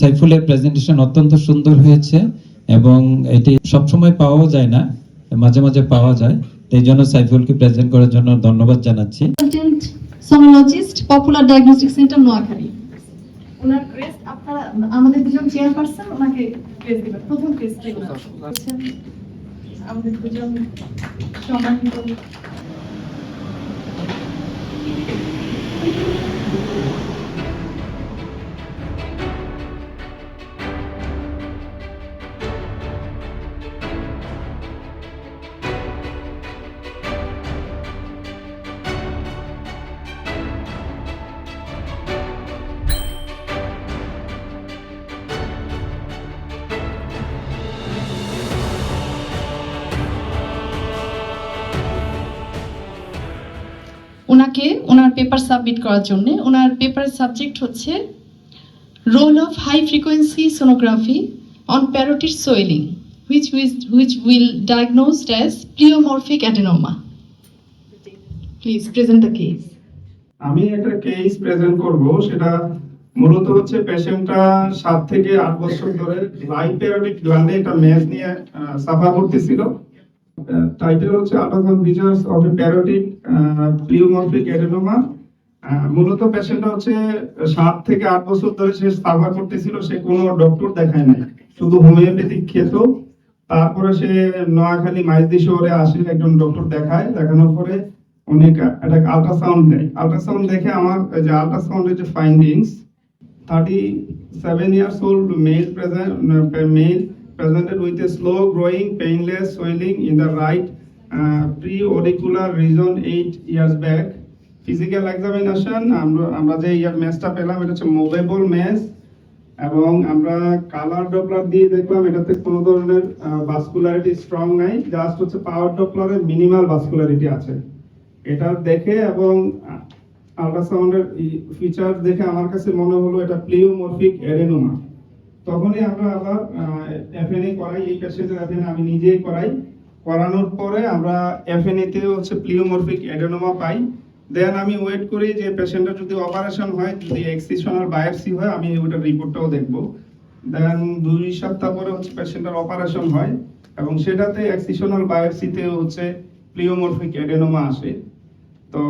সাইফুলের প্রেজেন্টেশন অত্যন্ত সুন্দর হয়েছে এবং এটি সবসময় পাওয়াও যায় না মাঝে মাঝে পাওয়া যায়। এই জন্য সাইফুলকে প্রেজেন্ট করার জন্য ধন্যবাদ জানাচ্ছি। Consultant sonologist popular diagnostic centre Noakhali. ওনার ক্রেস্ট আপনারা আমাদের দুজন চেয়ারপারসন ওনাকে ক্রেস্ট দিবেন। প্রথম ক্রেস্ট আমাদের দুজন সম্মানিত ওনাকে ওনার পেপার সাবমিট করার জন্য। ওনার পেপারের সাবজেক্ট হচ্ছে role of high frequency sonography on parotid swelling which which which will diagnosed as pleomorphic adenoma. Please present the case. আমি একটা কেস প্রেজেন্ট করব, সেটা মূলত হচ্ছে পেশেন্টটা সাত থেকে আট বছর ধরে রাইট প্যারোটিক গ্ল্যান্ডে একটা মেজ নিয়ে সাফার করতেছিল। টাইটেল হচ্ছে ultrasound features of a parotid pleomorphic adenoma মূলত পেশেন্টটা হচ্ছে সাত থেকে আট বছর ধরে সে সাফার করতেছিল, সে কোনো ডক্টর দেখায় নাই। শুধু হোমিওপ্যাথিক খেত। তারপরে সে নোয়াখালী, মাইজদি শহরে আসে, একজন ডক্টর দেখায়। দেখানোর পরে উনি একটা আল্ট্রাসাউন্ড দেয়। আল্ট্রাসাউন্ড দেখে আমার যে আল্ট্রাসাউন্ডের যে findings thirty seven years old male present male presented with a slow growing painless swelling in the right uh, pre-auricular region eight years back. Physical examination আমরা যে ইয়ার ম্যাচটা পেলাম এটা হচ্ছে মুভেবল ম্যাচ এবং আমরা কালার ডপলার দিয়ে দেখলাম এটাতে কোনো ধরনের ভাস্কুলারিটি স্ট্রং নাই জাস্ট হচ্ছে পাওয়ার ডপলারের মিনিমাল ভাস্কুলারিটি আছে। এটা দেখে এবং আল্ট্রাসাউন্ডের ফিচার দেখে আমার কাছে মনে হলো এটা প্লিওমরফিক এডেনোমা তখনই আমরা আবার এফএনএ করাই। এই পেশেন্টের এফএনএ আমি নিজেই করাই। করানোর পরে আমরা এফএনএ তে হচ্ছে প্লিওমরফিক এডেনোমা পাই। দেন আমি ওয়েট করি যে পেশেন্টের যদি অপারেশন হয়, যদি এক্সিশনাল বায়োপসি হয়, আমি ওটার রিপোর্টটাও দেখব। দেন দুই সপ্তাহ পরে হচ্ছে পেশেন্টের অপারেশন হয় এবং সেটাতে এক্সিশনাল বায়োপসিতে হচ্ছে প্লিওমরফিক এডেনোমা আসে। তো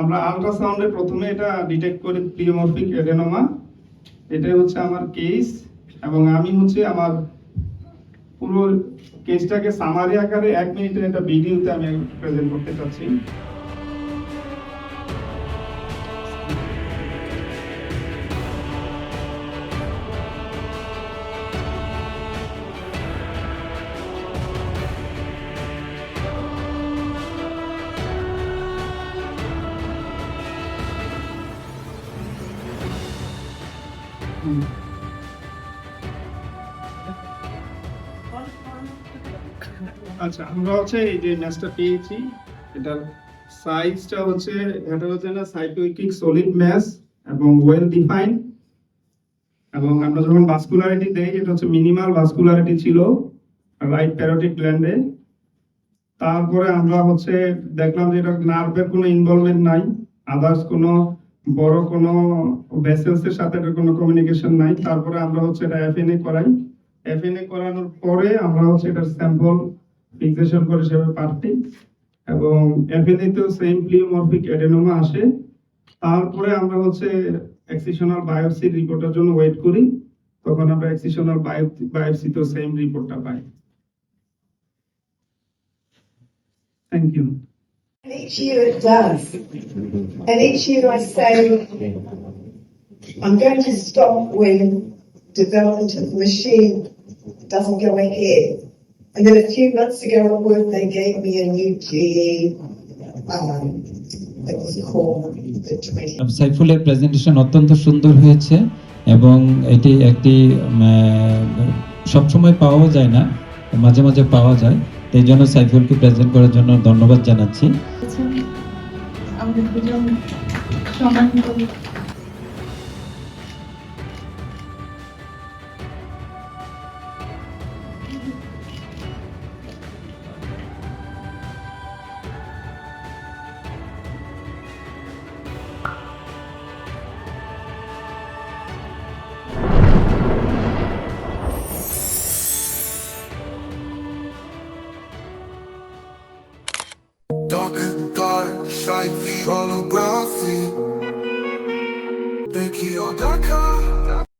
আমরা আল্ট্রাসাউন্ডে প্রথমে এটা ডিটেক্ট করি প্লিওমরফিক এডেনোমা এটাই হচ্ছে আমার কেস এবং আমি হচ্ছে আমার পুরো কেসটাকে সামারি আকারে এক মিনিটের একটা ভিডিওতে আমি প্রেজেন্ট করতে চাচ্ছি। আচ্ছা আমরা হচ্ছে এই যে ম্যাচটা পেয়েছি, এটার সাইজটা হচ্ছে এটা হচ্ছে না সাইটোইকিক সলিড ম্যাচ এবং ওয়েল ডিফাইন্ড এবং আমরা যখন ভাস্কুলারিটি দেই, এটা হচ্ছে মিনিমাল ভাস্কুলারিটি ছিল রাইট প্যারোটিক গ্ল্যান্ডে তারপরে আমরা হচ্ছে দেখলাম যে এটা নার্ভের কোনো ইনভলভমেন্ট নাই আদার্স কোনো বড় কোনো ভেসেলস এর সাথে এটার কোনো কমিউনিকেশন নাই। তারপরে আমরা হচ্ছে এটা এফএনএ করাই। এফএনএ করানোর পরে আমরা হচ্ছে এটার স্যাম্পল ফিক্সেশন করে সেভাবে পার্টি এবং এফএনএ তেও সেম প্লিওমরফিক এডেনোমা আসে তারপরে আমরা হচ্ছে এক্সিশনাল বায়োপসি রিপোর্টের জন্য ওয়েট করি তখন আমরা এক্সিশনাল বায়োপসিতেও সেম রিপোর্টটা পাই thank you And each year it does. And each year I say, I'm going to stop when development of the machine doesn't go ahead. And then a few months ago at work, they gave me a new GE, um, that was called the 20. সাইফুলের presentation অত্যন্ত সুন্দর হয়েছে এবং এটি একটি সবসময় পাওয়াও যায় না মাঝে মাঝে পাওয়া যায় এই জন্য সাইফুলকে প্রেজেন্ট করার জন্য ধন্যবাদ জানাচ্ছি Dark and dark, like the holographic